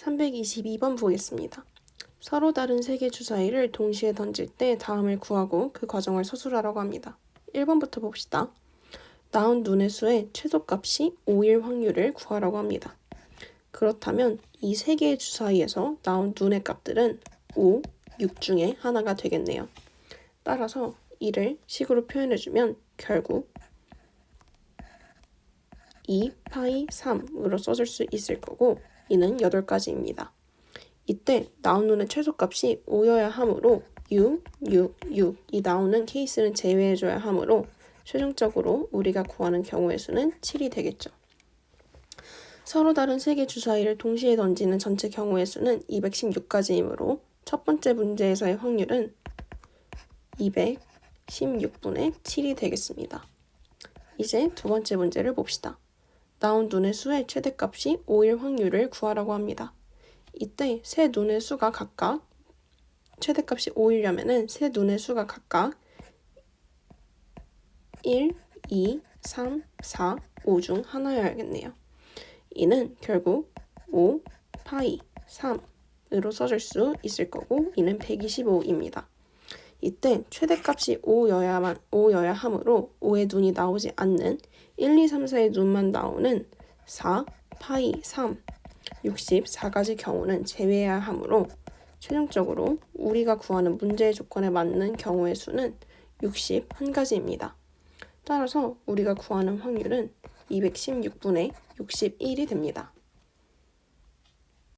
322번 보겠습니다. 서로 다른 세 개 주사위를 동시에 던질 때 다음을 구하고 그 과정을 서술하라고 합니다. 1번부터 봅시다. 나온 눈의 수의 최소값이 5일 확률을 구하라고 합니다. 그렇다면 이 세 개의 주사위에서 나온 눈의 값들은 5, 6 중에 하나가 되겠네요. 따라서 이를 식으로 표현해주면 결국 2 파이 3으로 써줄 수 있을 거고 이는 8가지입니다. 이때 나온 눈의 최소값이 5여야 하므로 6, 6, 6이 나오는 케이스는 제외해줘야 하므로 최종적으로 우리가 구하는 경우의 수는 7이 되겠죠. 서로 다른 세 개 주사위를 동시에 던지는 전체 경우의 수는 216가지이므로 첫 번째 문제에서의 확률은 216분의 7이 되겠습니다. 이제 두 번째 문제를 봅시다. 나온 눈의 수의 최대값이 5일 확률을 구하라고 합니다. 이때 세 눈의 수가 각각 최대값이 5이려면은 세 눈의 수가 각각 1, 2, 3, 4, 5 중 하나여야겠네요. 이는 결국 5, 파이, 3으로 써줄 수 있을 거고 이는 125입니다. 이때 최대값이 5여야만 5여야 하므로 5의 눈이 나오지 않는 1, 2, 3, 4의 눈만 나오는 4, 파이, 3, 64가지 경우는 제외해야 하므로 최종적으로 우리가 구하는 문제의 조건에 맞는 경우의 수는 61가지입니다. 따라서 우리가 구하는 확률은 216분의 61이 됩니다.